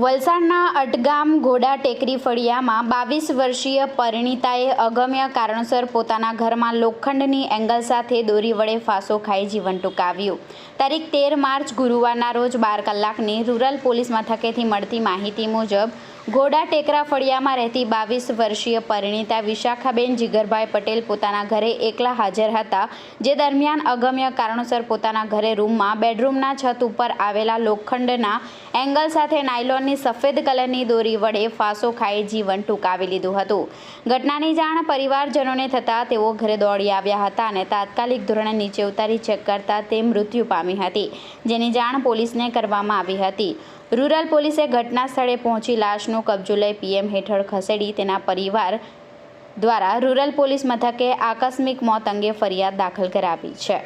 વલસાડના અટગામ ઘોડા ટેકરી ફળિયામાં બાવીસ વર્ષીય પરિણીતાએ અગમ્ય કારણસર પોતાના ઘરમાં લોખંડની એંગલ સાથે દોરી વડે ફાંસો ખાઈ જીવન ટૂંકાવ્યું. તારીખ તેર માર્ચ ગુરુવારના રોજ બાર કલાકની રૂરલ પોલીસ મથકેથી મળતી માહિતી મુજબ ઘોડા ટેકરા ફળિયામાં રહેતી બાવીસ વર્ષીય પરિણીતા વિશાખાબેન જીગરભાઈ પટેલ પોતાના ઘરે એકલા હાજર હતા, જે દરમિયાન અગમ્ય કારણોસર પોતાના ઘરે રૂમમાં બેડરૂમના છત ઉપર આવેલા લોખંડના એંગલ સાથે નાયલોનની સફેદ કલરની દોરી વડે ફાંસો ખાઈ જીવન ટૂંકાવી લીધું હતું. ઘટનાની જાણ પરિવારજનોને થતાં તેઓ ઘરે દોડી આવ્યા હતા અને તાત્કાલિક ધોરણે નીચે ઉતારી ચેક કરતા તે મૃત્યુ પામી હતી, જેની જાણ પોલીસને કરવામાં આવી હતી. રૂરલ પોલીસે ઘટના સ્થળે પહોંચી લાશનો કબજો લઈ પીએમ હેઠળ ખસેડી તેના પરિવાર દ્વારા રૂરલ પોલીસ મથકે આકસ્મિક મોત અંગે ફરિયાદ દાખલ કરાવી છે.